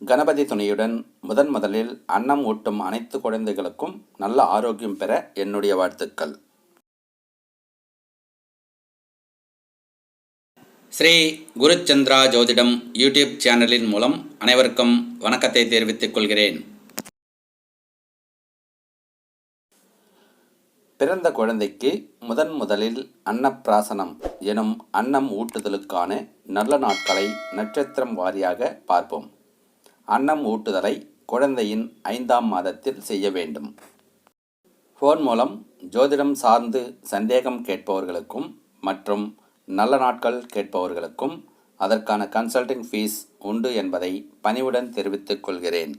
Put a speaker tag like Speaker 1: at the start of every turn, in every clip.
Speaker 1: கணபதி துணையுடன் முதன் முதலில் அன்னம் ஊட்டும் அனைத்து குழந்தைகளுக்கும் நல்ல ஆரோக்கியம் பெற என்னுடைய வாழ்த்துக்கள். ஸ்ரீ குருச்சந்திரா ஜோதிடம் யூடியூப் சேனலின் மூலம் அனைவருக்கும் வணக்கத்தை தெரிவித்துக் கொள்கிறேன். பிறந்த குழந்தைக்கு முதன் முதலில் அன்னப்பிராசனம் எனும் அன்னம் ஊட்டுதலுக்கான நல்ல நாட்களை நட்சத்திரம் வாரியாக பார்ப்போம். அன்னம் ஊட்டுதலை குழந்தையின் ஐந்தாம் மாதத்தில் செய்ய வேண்டும். ஃபோன் மூலம் ஜோதிடம் சார்ந்து சந்தேகம் கேட்பவர்களுக்கும் மற்றும் நல்ல நாட்கள் கேட்பவர்களுக்கும் அதற்கான கன்சல்டிங் ஃபீஸ் உண்டு என்பதை பணிவுடன் தெரிவித்துக் கொள்கிறேன்.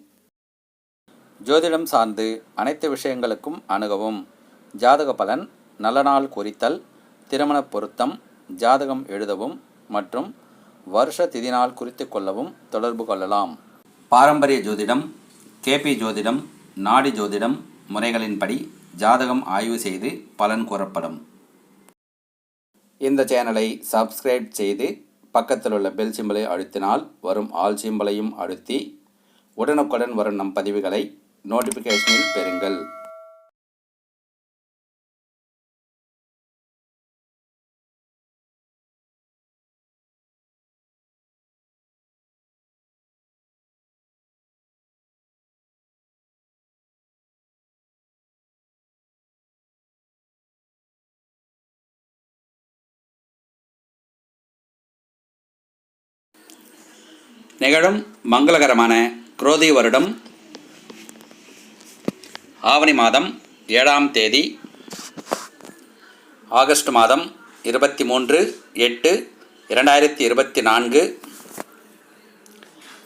Speaker 1: ஜோதிடம் சார்ந்து அனைத்து விஷயங்களுக்கும் அணுகவும். ஜாதக பலன் நல்ல நாள் குறித்தல் திருமண பொருத்தம் ஜாதகம் எழுதவும் மற்றும் வருஷ திதி நாள் குறித்து கொள்ளவும் தொடர்பு கொள்ளலாம். பாரம்பரிய ஜோதிடம் கேபி ஜோதிடம் நாடி ஜோதிடம் முறைகளின்படி ஜாதகம் ஆய்வு செய்து பலன் கூறப்படும். இந்த சேனலை சப்ஸ்கிரைப் செய்து பக்கத்தில் உள்ள பெல் சிம்பலை அழுத்தினால் வரும் ஆல் சிம்பலையும் அழுத்தி உடனுக்குடன் வரும் நம் பதிவுகளை நோட்டிஃபிகேஷனில் பெறுங்கள். நிகழும் மங்களகரமான குரோதி வருடம் ஆவணி மாதம் ஏழாம் தேதி ஆகஸ்ட் மாதம் இருபத்தி மூன்று எட்டு இரண்டாயிரத்தி இருபத்தி நான்கு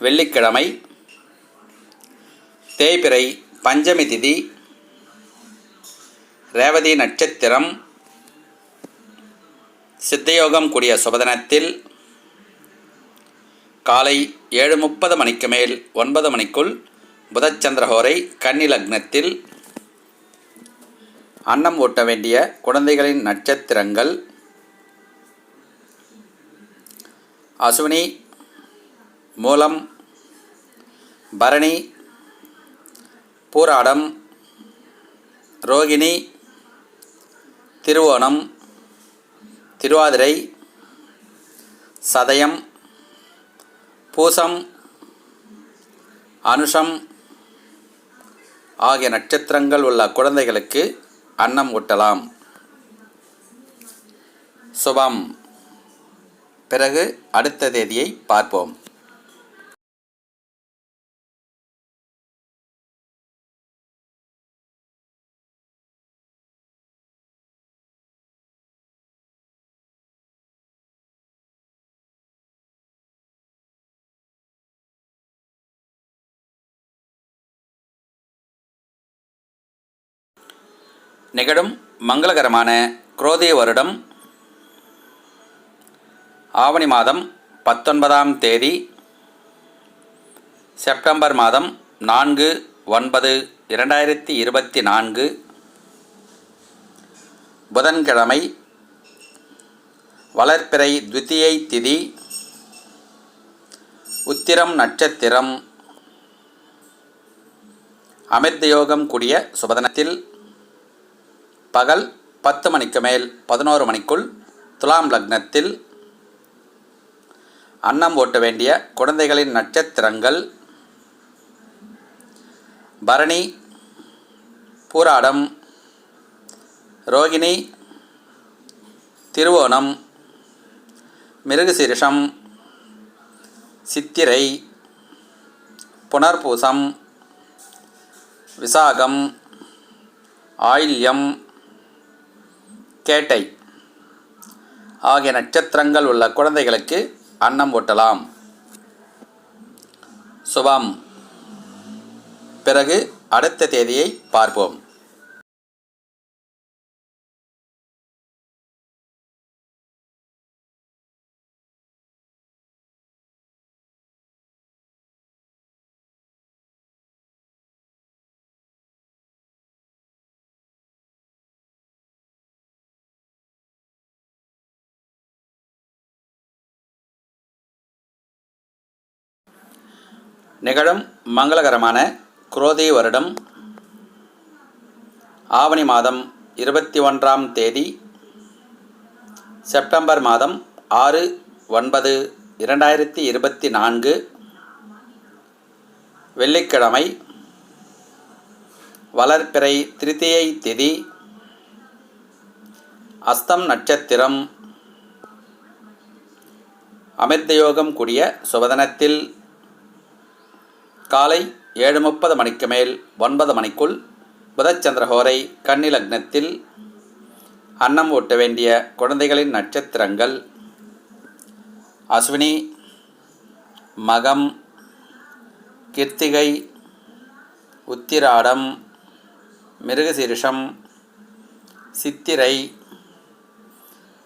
Speaker 1: வெள்ளிக்கிழமை தேய்பிறை பஞ்சமி திதி ரேவதி நட்சத்திரம் சித்தயோகம் கூடிய சுபதனத்தில் காலை ஏழு முப்பது மணிக்கு மேல் ஒன்பது மணிக்குள் புதச்சந்திரஹோரை கன்னி லக்னத்தில் அன்னம் ஊட்ட வேண்டிய குழந்தைகளின் நட்சத்திரங்கள். அசுவினி மூலம் பரணி பூராடம் ரோகிணி திருவோணம் திருவாதிரை சதயம் பூசம் அனுஷம் ஆகிய நட்சத்திரங்கள் உள்ள குழந்தைகளுக்கு அன்னம் ஊட்டலாம். சுபம். பிறகு அடுத்த தேதியை பார்ப்போம். நிகழும் மங்களகரமான குரோதே வருடம் ஆவணி மாதம் பத்தொன்பதாம் தேதி செப்டம்பர் மாதம் நான்கு ஒன்பது இரண்டாயிரத்தி இருபத்தி நான்கு புதன்கிழமை வளர்ப்பிறை துத்தியை திதி உத்திரம் நட்சத்திரம். அமிர்தயோகம் கூடிய சுபதனத்தில் பகல் பத்து மணிக்கு மேல் பதினோரு மணிக்குள் துலாம் லக்னத்தில் அன்னம் ஓட்ட வேண்டிய குழந்தைகளின் நட்சத்திரங்கள் பரணி பூராடம் ரோகிணி திருவோணம் மிருகசீரிஷம் சித்திரை புனர்பூசம் விசாகம் ஆயில்யம் கேட்டை. ஆகிய நட்சத்திரங்கள் உள்ள குழந்தைகளுக்கு அன்னம் ஊட்டலாம். சுபம். பிறகு அடுத்த தேதியை பார்ப்போம். நிகழும் மங்களகரமான குரோதி வருடம் ஆவணி மாதம் இருபத்தி ஒன்றாம் தேதி செப்டம்பர் மாதம் ஆறு ஒன்பது இரண்டாயிரத்தி இருபத்தி நான்கு வெள்ளிக்கிழமை வளர்ப்பிறை திருத்தியை திதி அஸ்தம் நட்சத்திரம் அமிர்தயோகம் கூடிய சுபதனத்தில் காலை ஏழு முப்பது மணிக்கு மேல் ஒன்பது மணிக்குள் புதச்சந்திரகோரை கன்னிலக்னத்தில் அன்னம் ஊட்ட வேண்டிய குழந்தைகளின் நட்சத்திரங்கள். அஸ்வினி மகம் கிருத்திகை உத்திராடம் மிருகசீரிஷம் சித்திரை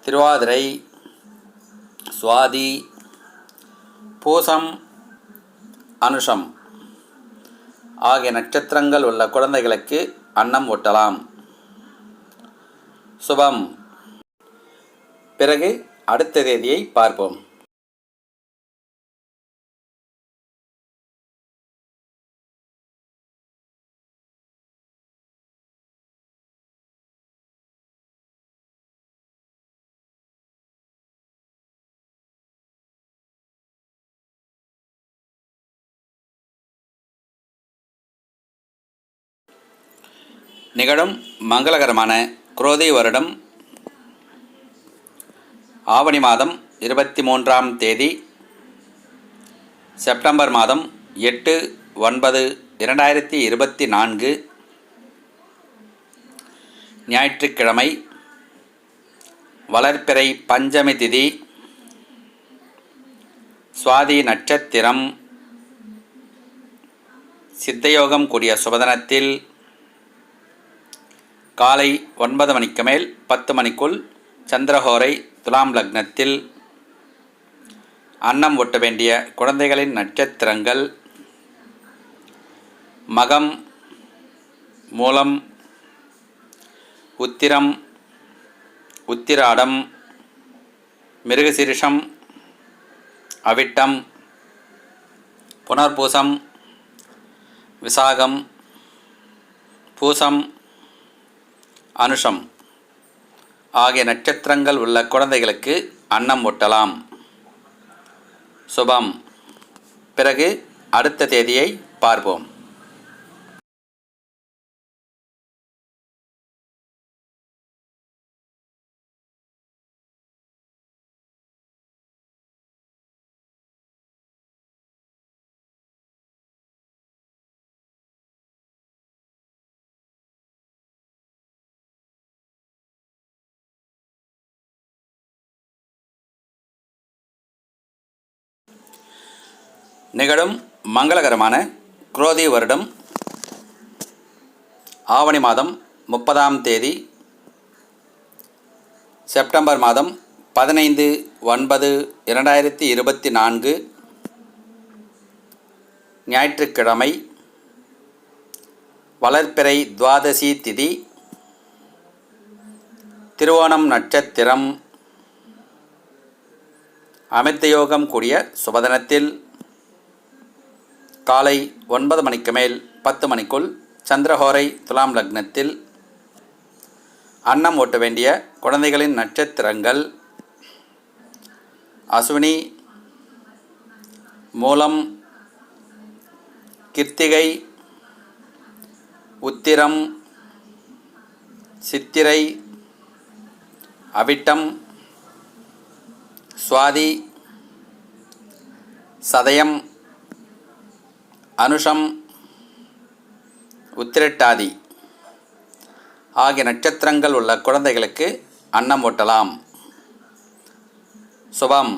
Speaker 1: திருவாதிரை சுவாதி பூசம் அனுஷம். ஆகிய நட்சத்திரங்கள் உள்ள குழந்தைகளுக்கு அன்னம் ஊட்டலாம். சுபம். பிறகு அடுத்த தேதியை பார்ப்போம். நிகழும் மங்களகரமான குரோதை வருடம் ஆவணி மாதம் இருபத்தி மூன்றாம் தேதி செப்டம்பர் மாதம் எட்டு ஒன்பது இரண்டாயிரத்தி இருபத்தி நான்கு ஞாயிற்றுக்கிழமை வளர்ப்பிறை பஞ்சமி திதி சுவாதி நட்சத்திரம் சித்தயோகம் கூடிய சுபதனத்தில் காலை ஒன்பது மணிக்கு மேல் பத்து மணிக்குள் சந்திரஹோரை துலாம் லக்னத்தில் அன்னம் ஒட்ட வேண்டிய குழந்தைகளின் நட்சத்திரங்கள் மகம் மூலம் உத்திரம் உத்திராடம் மிருகசிரிஷம் அவிட்டம் புனர்பூசம் விசாகம் பூசம் அனுஷம். ஆகிய நட்சத்திரங்கள் உள்ள குழந்தைகளுக்கு அன்னம் ஒட்டலாம் சுபம். பிறகு அடுத்த தேதியை பார்ப்போம். நிகழும் மங்களகரமான குரோதி வருடம் ஆவணி மாதம் முப்பதாம் தேதி செப்டம்பர் மாதம் பதினைந்து ஒன்பது இரண்டாயிரத்தி இருபத்தி நான்கு ஞாயிற்றுக்கிழமை வளர்ப்பிறை துவாதசி திதி திருவோணம் நட்சத்திரம். அமிர்தயோகம் கூடிய சுபதனத்தில் காலை ஒன்பது மணிக்கு மேல் பத்து மணிக்குள் சந்திரஹோரை துலாம் லக்னத்தில் அன்னம் ஓட்ட வேண்டிய குழந்தைகளின் நட்சத்திரங்கள். அஸ்வினி மூலம் கிருத்திகை உத்திரம் சித்திரை அவிட்டம் சுவாதி சதயம் அனுஷம் உத்திரட்டாதி ஆகிய நட்சத்திரங்கள் உள்ள குழந்தைகளுக்கு அன்னம் ஊட்டலாம் சுபம்.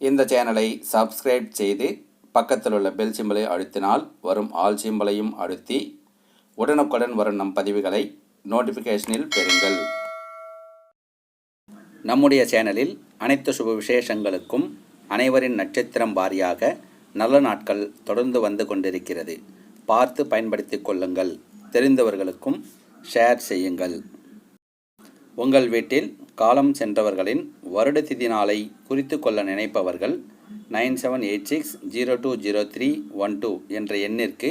Speaker 1: இந்த சேனலை சப்ஸ்கிரைப் செய்து பக்கத்தில் உள்ள பெல் சிம்பலை அழுத்தினால் வரும் ஆல் சிம்பலையும் அழுத்தி உடனுக்குடன் வரும் நம் பதிவுகளை நோட்டிஃபிகேஷனில் பெறுங்கள். நம்முடைய சேனலில் அனைத்து சுப விசேஷங்களுக்கும் அனைவரின் நட்சத்திரம் வாரியாக நல்ல நாட்கள் தொடர்ந்து வந்து கொண்டிருக்கிறது. பார்த்து பயன்படுத்திக் கொள்ளுங்கள். தெரிந்தவர்களுக்கும் ஷேர் செய்யுங்கள். உங்கள் வீட்டில் காலம் சென்றவர்களின் வருட திதி நாளை குறித்து கொள்ள நினைப்பவர்கள் nine seven eight six zero two zero three one two என்ற எண்ணிற்கு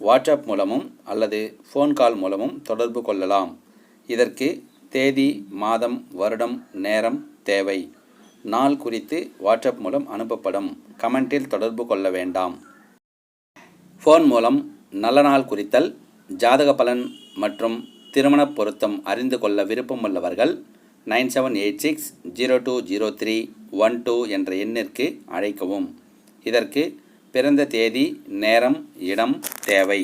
Speaker 1: வாட்ஸ்அப் மூலமும் அல்லது ஃபோன் கால் மூலமும் தொடர்பு கொள்ளலாம். இதற்கு தேதி மாதம் வருடம் நேரம் தேவை. நாள் குறித்து வாட்ஸ்அப் மூலம் அனுப்பப்படும். கமெண்டில் தொடர்பு கொள்ள வேண்டாம். ஃபோன் மூலம் நல்ல நாள் குறித்தல் ஜாதக பலன் மற்றும் திருமணப் பொருத்தம் அறிந்து கொள்ள விருப்பமுள்ளவர்கள் nine seven eight six zero two zero three one two என்ற எண்ணிற்கு அழைக்கவும். இதற்கு பிறந்த தேதி நேரம் இடம் தேவை.